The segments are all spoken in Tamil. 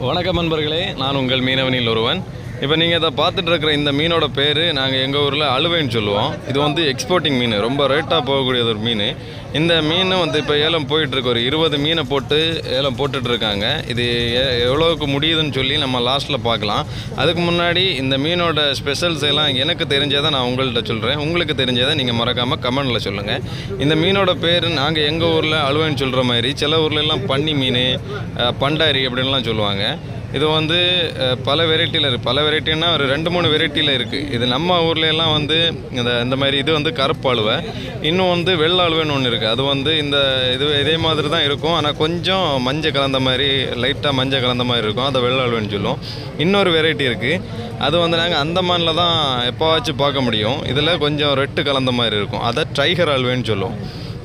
வணக்கம் நண்பர்களே நான் உங்கள் மீனவனில் ஒருவன். இப்போ நீங்கள் இதை பார்த்துட்டு இருக்கிற இந்த மீனோட பேர் நாங்கள் எங்கள் ஊரில் அழுவைன்னு சொல்லுவோம். இது வந்து எக்ஸ்போர்ட்டிங் மீன். ரொம்ப ரேட்டாக போகக்கூடிய ஒரு மீன். இந்த மீன் வந்து இப்போ ஏலம் போயிட்டுருக்கு. ஒரு இருபது மீனை போட்டு ஏலம் போட்டுட்ருக்காங்க. இது எ- எவ்வளோவுக்கு முடியுதுன்னு சொல்லி நம்ம லாஸ்ட்டில் பார்க்கலாம். அதுக்கு முன்னாடி இந்த மீனோட ஸ்பெஷல்ஸ் எல்லாம் எனக்கு தெரிஞ்சதை நான் உங்கள்கிட்ட சொல்கிறேன் உங்களுக்கு தெரிஞ்சதை நீங்கள் மறக்காமல் கமெண்டில் சொல்லுங்கள் இந்த மீனோட பேர் நாங்கள் எங்கள் ஊரில் அழுவைன்னு சொல்கிற மாதிரி சில ஊர்லெல்லாம் பன்னி மீன் பண்டாரி அப்படின்லாம் சொல்லுவாங்க. இது வந்து பல வெரைட்டியில் இருக்குது பல வெரைட்டின்னா ஒரு ரெண்டு மூணு வெரைட்டியில் இருக்குது இது நம்ம ஊர்லெலாம் வந்து இந்த இந்த மாதிரி இது வந்து கருப்பு அழுவை இன்னும் வந்து வெள்ளை அழுவைன்னு ஒன்று இருக்குது அது வந்து இந்த இது இதே மாதிரி தான் இருக்கும். ஆனால் கொஞ்சம் மஞ்சள் கலந்த மாதிரி லைட்டாக மஞ்சள் கலந்த மாதிரி இருக்கும். அதை வெள்ளை அழுவைன்னு சொல்லுவோம். இன்னொரு வெரைட்டி இருக்குது அது வந்து நாங்கள் அந்தமானில் தான் எப்போவாச்சும் பார்க்க முடியும். இதில் கொஞ்சம் ரெட்டு கலந்த மாதிரி இருக்கும். அதை ட்ரைகர் அல்வேன்னு சொல்லுவோம்.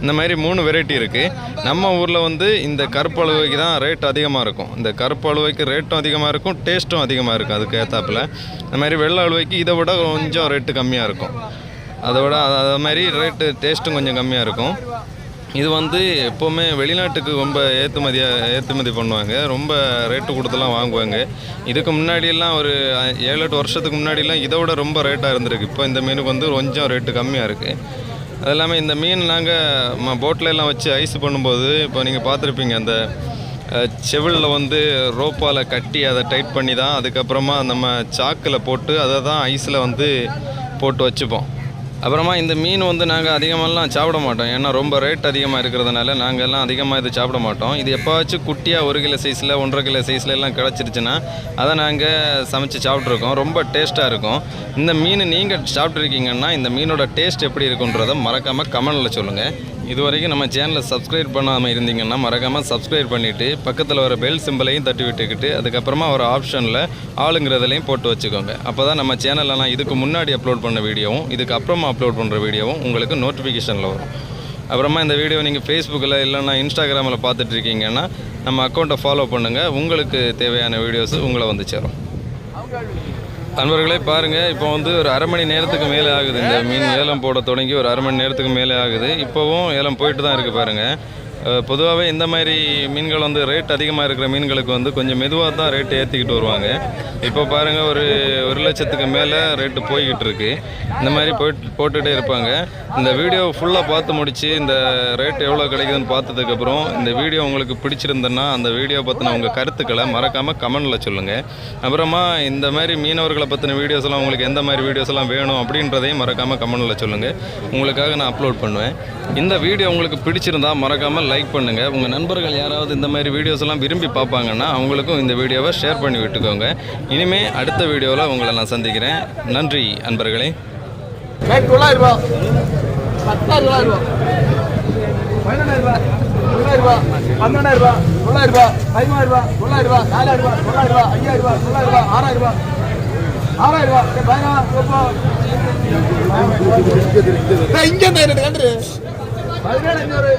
இந்த மாதிரி மூணு வெரைட்டி இருக்குது நம்ம ஊரில் வந்து இந்த கருப்பு அழுவைக்கு தான் ரேட் அதிகமாக இருக்கும். இந்த கருப்பு அழுவைக்கு ரேட்டும் அதிகமாக இருக்கும் டேஸ்ட்டும் அதிகமாக இருக்கும் அதுக்கு ஏற்றாப்பில் இந்த மாதிரி வெள்ளை அழுவைக்கு இதை விட கொஞ்சம் ரேட்டு கம்மியாக இருக்கும். அதை விட அது மாதிரி ரேட்டு டேஸ்ட்டும் கொஞ்சம் கம்மியாக இருக்கும். இது வந்து எப்போவுமே வெளிநாட்டுக்கு ரொம்ப ஏற்றுமதியாக ஏற்றுமதி பண்ணுவாங்க. ரொம்ப ரேட்டு கொடுத்துலாம் வாங்குவாங்க. இதுக்கு முன்னாடியெல்லாம் ஒரு ஏழு எட்டு வருஷத்துக்கு முன்னாடிலாம் இதை விட ரொம்ப ரேட்டாக இருந்திருக்கு. இப்போ இந்த மீனுக்கு வந்து கொஞ்சம் ரேட்டு கம்மியாக இருக்குது அது இல்லாமல் இந்த மீன் நாங்கள் போட்டில் எல்லாம் வச்சு ஐஸ் பண்ணும்போது இப்போ நீங்கள் பார்த்துருப்பீங்க அந்த செவிலில் வந்து ரோப்பால் கட்டி அதை டைட் பண்ணி தான் அதுக்கப்புறமா நம்ம சாக்கில் போட்டு அதை தான் ஐஸில் வந்து போட்டு வச்சுப்போம். அப்புறமா இந்த மீன் வந்து நாங்கள் அதிகமாகலாம் சாப்பிட மாட்டோம். ஏன்னா ரொம்ப ரேட் அதிகமாக இருக்கிறதுனால நாங்கள் எல்லாம் அதிகமாக இது சாப்பிட மாட்டோம். இது எப்போவாச்சும் குட்டியாக ஒரு கிலோ சைஸில் ஒன்றரை கிலோ சைஸில் எல்லாம் கிடச்சிருச்சுன்னா அதை நாங்கள் சமைச்சு சாப்பிட்ருக்கோம் ரொம்ப டேஸ்ட்டாக இருக்கும். இந்த மீன் நீங்கள் சாப்பிட்ருக்கீங்கன்னா இந்த மீனோட டேஸ்ட் எப்படி இருக்குன்றதை மறக்காமல் கமெண்டில் சொல்லுங்கள் இது வரைக்கும் நம்ம சேனலை சப்ஸ்கிரைப் பண்ணாமல் இருந்தீங்கன்னா மறக்காமல் சப்ஸ்கிரைப் பண்ணிவிட்டு பக்கத்தில் வர பெல் சிம்பிளையும் தட்டி விட்டுக்கிட்டு அதுக்கப்புறமா ஒரு ஆப்ஷனில் ஆளுங்கிறதுலையும் போட்டு வச்சுக்கோங்க. அப்போ தான் நம்ம சேனலெலாம் இதுக்கு முன்னாடி அப்லோட் பண்ண வீடியோவும் இதுக்கு அப்புறமா அப்லோட் பண்ணுற வீடியோவும் உங்களுக்கு நோட்டிஃபிகேஷனில் வரும். அப்புறமா இந்த வீடியோ நீங்கள் ஃபேஸ்புக்கில் இல்லைன்னா இன்ஸ்டாகிராமில் பார்த்துட்டு இருக்கீங்கன்னா நம்ம அக்கௌண்ட்டை ஃபாலோ பண்ணுங்கள் உங்களுக்கு தேவையான வீடியோஸ் உங்களை வந்து சேரும். நண்பர்களே பாருங்கள் இப்போ வந்து ஒரு அரை மணி நேரத்துக்கு மேலே ஆகுது. இந்த மீன் ஏலம் போட தொடங்கி ஒரு அரை மணி நேரத்துக்கு மேலே ஆகுது. இப்போவும் ஏலம் போயிட்டு தான் இருக்குது பாருங்கள் பொதுவாகவே இந்த மாதிரி மீன்கள் வந்து ரேட் அதிகமாக இருக்கிற மீன்களுக்கு வந்து கொஞ்சம் மெதுவாக தான் ரேட்டு ஏற்றிக்கிட்டு வருவாங்க. இப்போ பாருங்கள் ஒரு ஒரு லட்சத்துக்கு மேலே ரேட்டு போய்கிட்டு இருக்கு. இந்த மாதிரி போயிட்டு போட்டுகிட்டே இருப்பாங்க. இந்த வீடியோ ஃபுல்லாக பார்த்து முடித்து இந்த ரேட் எவ்வளோ கிடைக்குதுன்னு பார்த்ததுக்கப்புறம் இந்த வீடியோ உங்களுக்கு பிடிச்சிருந்தேன்னா அந்த வீடியோ பற்றின உங்கள் கருத்துக்களை மறக்காமல் கமெண்டில் சொல்லுங்கள் அப்புறமா இந்த மாதிரி மீனவர்களை பற்றின வீடியோஸ் எல்லாம் உங்களுக்கு எந்த மாதிரி வீடியோஸ் எல்லாம் வேணும் அப்படின்றதையும் மறக்காமல் கமெண்டில் சொல்லுங்கள் உங்களுக்காக நான் அப்லோட் பண்ணுவேன். இந்த வீடியோ உங்களுக்கு பிடிச்சிருந்தா மறக்காமல் லைக் பண்ணுங்கள் உங்கள் நண்பர்கள் யாராவது இந்த மாதிரி வீடியோஸ் எல்லாம் விரும்பி பார்ப்பாங்கன்னா அவங்களுக்கும் இந்த வீடியோவை ஷேர் பண்ணி விட்டுக்கோங்க. இனிமே அடுத்த வீடியோவில் உங்களை நான் சந்திக்கிறேன். நன்றி அன்பர்களே. தொள்ளாயிரம் ரூபா. பத்தாயிரம் ரூபா. பதினொன்றாயிரம் ரூபா. தொள்ளாயிரம் ரூபா. பன்னெண்டாயிரம் ரூபா தொள்ளாயிரம் ரூபா. பதிமூணாயிரம் ரூபா. தொள்ளாயிரம் ரூபா. நாலாயிரம் ரூபா. தொள்ளாயிரம் ரூபா. ஐயாயிரம் ரூபா. தொள்ளாயிரம் ரூபா. ஆறாயிரம் ரூபா. ஆறாயிரம் ரூபா. பதினாறு இங்கே பதினேழு அஞ்சூறு